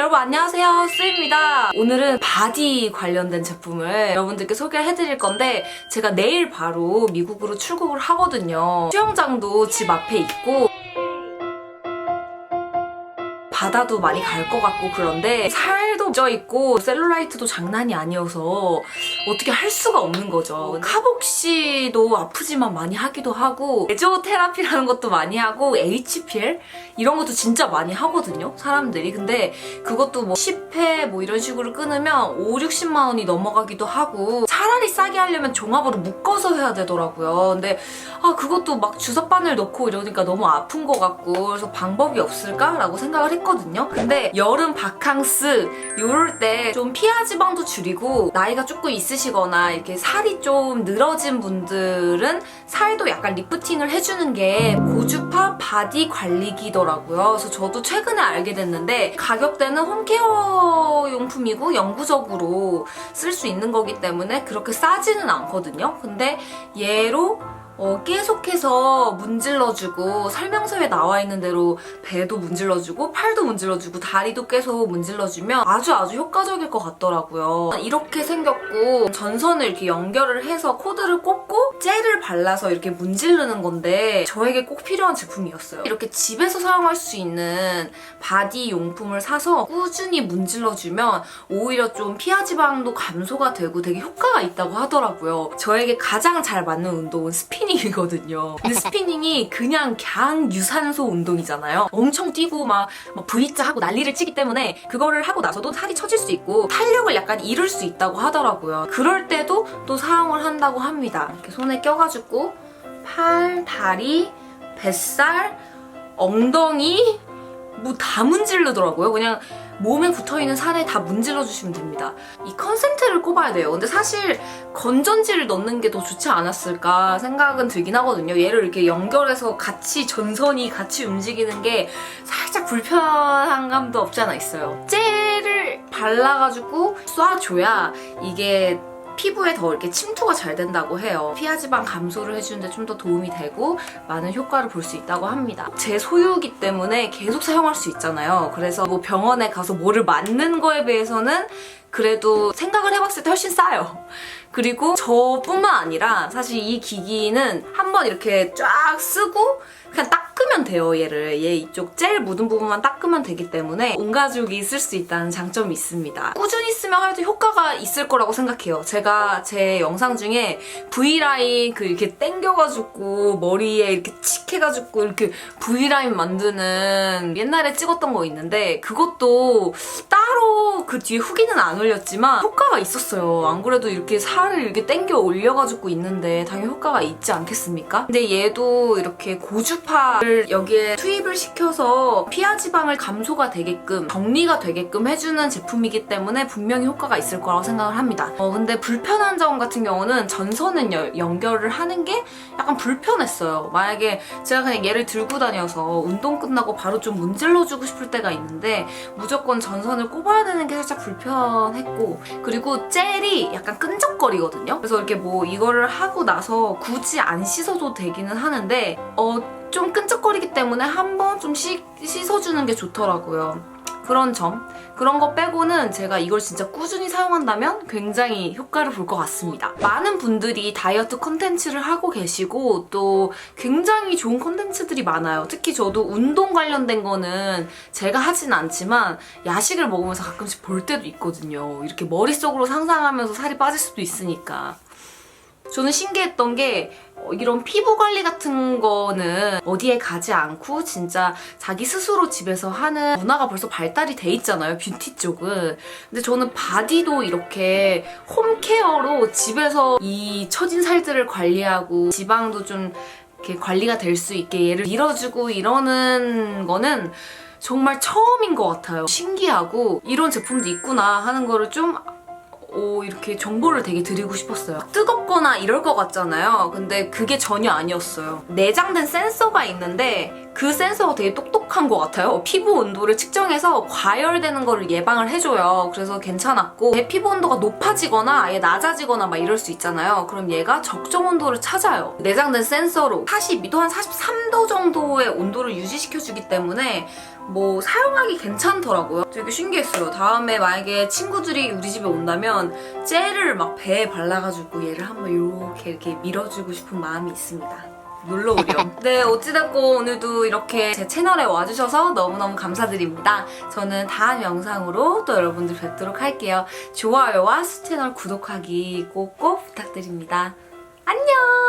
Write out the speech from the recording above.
여러분 안녕하세요. 수입니다. 오늘은 바디 관련된 제품을 여러분들께 소개를 해드릴 건데 제가 내일 바로 미국으로 출국을 하거든요. 수영장도 집 앞에 있고 바다도 많이 갈 것 같고 그런데 살 도쪄 있고 셀룰라이트도 장난이 아니어서 어떻게 할 수가 없는 거죠. 카복시도 아프지만 많이 하기도 하고 레저 테라피라는 것도 많이 하고 HPL 이런 것도 진짜 많이 하거든요. 사람들이. 근데 그것도 뭐 10회 뭐 이런 식으로 끊으면 5, 60만 원이 넘어가기도 하고 차라리 싸게 하려면 종합으로 묶어서 해야 되더라고요. 근데 아 그것도 막 주사바늘 넣고 이러니까 너무 아픈 것 같고 그래서 방법이 없을까라고 생각을 했거든요. 근데 여름 바캉스 요럴 때 좀 피하 지방도 줄이고 나이가 조금 있으시거나 이렇게 살이 좀 늘어진 분들은 살도 약간 리프팅을 해주는 게 고주파 바디 관리기더라고요. 그래서 저도 최근에 알게 됐는데 가격대는 홈케어 용품이고 영구적으로 쓸 수 있는 거기 때문에 그렇게 싸지는 않거든요. 근데 얘로 어, 계속해서 문질러주고 설명서에 나와 있는 대로 배도 문질러주고 팔도 문질러주고 다리도 계속 문질러주면 아주 아주 효과적일 것 같더라고요. 이렇게 생겼고 전선을 이렇게 연결을 해서 코드를 꽂고 젤을 발라서 이렇게 문지르는 건데 저에게 꼭 필요한 제품이었어요. 이렇게 집에서 사용할 수 있는 바디 용품을 사서 꾸준히 문질러주면 오히려 좀 피하 지방도 감소가 되고 되게 효과가 있다고 하더라고요. 저에게 가장 잘 맞는 운동은 스피닝 이거든요. 근데 스피닝이 그냥 그냥 유산소 운동이잖아요. 엄청 뛰고 막, 막 V자 하고 난리를 치기 때문에 그거를 하고 나서도 살이 처질 수 있고 탄력을 약간 잃을 수 있다고 하더라고요. 그럴 때도 또 사용을 한다고 합니다. 이렇게 손에 껴가지고 팔, 다리, 뱃살, 엉덩이 뭐 다 문지르더라고요. 그냥 몸에 붙어있는 살에 다 문질러 주시면 됩니다. 이 컨센트를 꼽아야 돼요. 근데 사실 건전지를 넣는 게 더 좋지 않았을까 생각은 들긴 하거든요. 얘를 이렇게 연결해서 같이 전선이 같이 움직이는 게 살짝 불편한 감도 없지 않아 있어요. 젤을 발라가지고 쏴줘야 이게 피부에 더 이렇게 침투가 잘 된다고 해요. 피하지방 감소를 해주는데 좀 더 도움이 되고 많은 효과를 볼 수 있다고 합니다. 제 소유이기 때문에 계속 사용할 수 있잖아요. 그래서 뭐 병원에 가서 뭐를 맞는 거에 비해서는 그래도 생각을 해봤을 때 훨씬 싸요. 그리고 저뿐만 아니라 사실 이 기기는 한번 이렇게 쫙 쓰고 그냥 닦으면 돼요 얘를. 얘 이쪽 젤 묻은 부분만 닦으면 되기 때문에 온 가족이 쓸 수 있다는 장점이 있습니다. 꾸준히 쓰면 해도 효과가 있을 거라고 생각해요. 제가 제 영상 중에 V라인 그 이렇게 땡겨가지고 머리에 이렇게 칙 해가지고 이렇게 V라인 만드는 옛날에 찍었던 거 있는데 그것도 따로 그 뒤에 후기는 안 올렸지만 효과가 있었어요. 안 그래도 이렇게 살을 이렇게 땡겨 올려가지고 있는데 당연히 효과가 있지 않겠습니까? 근데 얘도 이렇게 고주파를 여기에 투입을 시켜서 피하 지방을 감소가 되게끔 정리가 되게끔 해주는 제품이기 때문에 분명히 효과가 있을 거라고 생각을 합니다. 어 근데 불편한 점 같은 경우는 전선을 여- 연결을 하는 게 약간 불편했어요. 만약에 제가 그냥 얘를 들고 다녀서 운동 끝나고 바로 좀 문질러주고 싶을 때가 있는데 무조건 전선을 꼽아야 되는 게 살짝 불편했고 그리고 젤이 약간 끈적거리 거든요. 그래서 이렇게 뭐 이거를 하고 나서 굳이 안 씻어도 되기는 하는데 어 좀 끈적거리기 때문에 한 번 좀 씻, 씻어주는 게 좋더라고요. 그런 점 그런 거 빼고는 제가 이걸 진짜 꾸준히 사용한다면 굉장히 효과를 볼 것 같습니다. 많은 분들이 다이어트 컨텐츠를 하고 계시고 또 굉장히 좋은 컨텐츠들이 많아요. 특히 저도 운동 관련된 거는 제가 하진 않지만 야식을 먹으면서 가끔씩 볼 때도 있거든요. 이렇게 머릿속으로 상상하면서 살이 빠질 수도 있으니까. 저는 신기했던 게 어, 이런 피부 관리 같은 거는 어디에 가지 않고 진짜 자기 스스로 집에서 하는 문화가 벌써 발달이 돼 있잖아요 뷰티 쪽은. 근데 저는 바디도 이렇게 홈케어로 집에서 이 처진 살들을 관리하고 지방도 좀 이렇게 관리가 될 수 있게 얘를 밀어주고 이러는 거는 정말 처음인 것 같아요. 신기하고 이런 제품도 있구나 하는 거를 좀 오, 이렇게 정보를 되게 드리고 싶었어요. 뜨겁거나 이럴 것 같잖아요. 근데 그게 전혀 아니었어요. 내장된 센서가 있는데 그 센서가 되게 똑똑한 것 같아요. 피부 온도를 측정해서 과열되는 거를 예방을 해줘요. 그래서 괜찮았고 내 피부 온도가 높아지거나 아예 낮아지거나 막 이럴 수 있잖아요. 그럼 얘가 적정 온도를 찾아요. 내장된 센서로 42도 한 43도 정도의 온도를 유지시켜주기 때문에 뭐 사용하기 괜찮더라고요. 되게 신기했어요. 다음에 만약에 친구들이 우리 집에 온다면 젤을 막 배에 발라가지고 얘를 한번 이렇게 이렇게 밀어주고 싶은 마음이 있습니다. 놀러 오렴. 네, 어찌됐고 오늘도 이렇게 제 채널에 와주셔서 너무너무 감사드립니다. 저는 다음 영상으로 또 여러분들 뵙도록 할게요. 좋아요와 수 채널 구독하기 꼭꼭 부탁드립니다. 안녕!